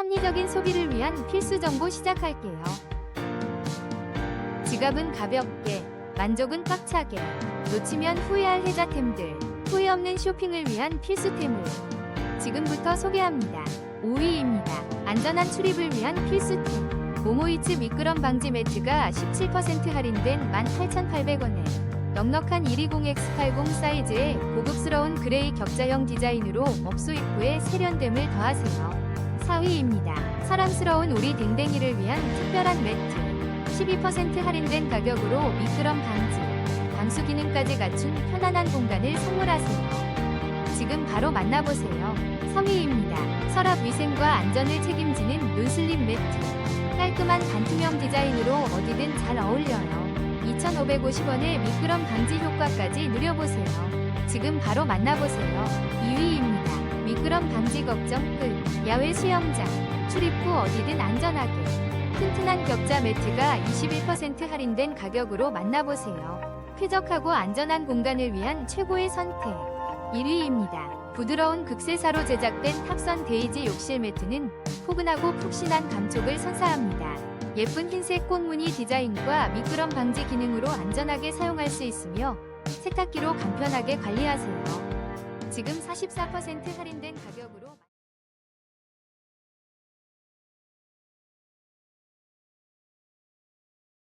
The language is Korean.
합리적인 소비를 위한 필수 정보 시작할게요. 지갑은 가볍게, 만족은 꽉차게, 놓치면 후회할 혜자템들, 후회 없는 쇼핑을 위한 필수템을 지금부터 소개합니다. 5위입니다. 안전한 출입을 위한 필수템. 모모이츠 미끄럼 방지 매트가 17% 할인된 18,800원에 넉넉한 120X80 사이즈의 고급스러운 그레이 격자형 디자인으로 업소 입구에 세련됨을 더하세요. 4위입니다. 사랑스러운 우리 댕댕이를 위한 특별한 매트. 12% 할인된 가격으로 미끄럼 방지, 방수 기능까지 갖춘 편안한 공간을 선물하세요. 지금 바로 만나보세요. 3위입니다. 서랍 위생과 안전을 책임지는 논슬립 매트. 깔끔한 반투명 디자인으로 어디든 잘 어울려요. 2,550원의 미끄럼 방지 효과까지 누려보세요. 지금 바로 만나보세요. 2위입니다. 미끄럼 방지 걱정 끝. 야외 수영장. 출입 후 어디든 안전하게. 튼튼한 격자 매트가 21% 할인된 가격으로 만나보세요. 쾌적하고 안전한 공간을 위한 최고의 선택. 1위입니다. 부드러운 극세사로 제작된 탑선 데이지 욕실 매트는 포근하고 푹신한 감촉을 선사합니다. 예쁜 흰색 꽃무늬 디자인과 미끄럼 방지 기능으로 안전하게 사용할 수 있으며 세탁기로 간편하게 관리하세요. 지금 44% 할인된 가격으로